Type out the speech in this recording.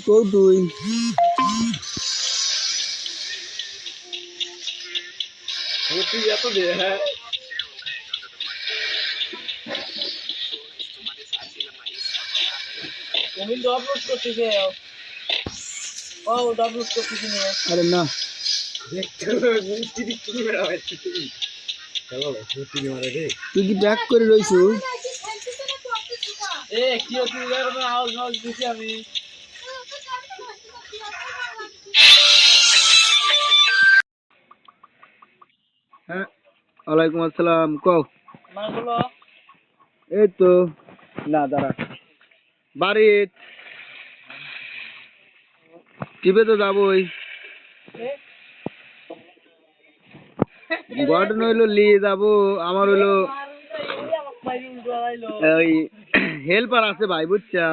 কৌ তুই তুই এত দে হ্যাঁ। আরে না। তুই কি ব্যাক করে রইছু? এ কি আওয়াজ আওয়াজ দিছি আমি। হ্যাঁ ওয়ালাইকুম আসসালাম কও। মানে এই তো। না দাঁড়া। বাড়ি। টিপে তো যাবোই। ঘটনা হইল নিয়ে যাব। আমার হইল ওই হেল্পার আছে ভাই বুঝছা?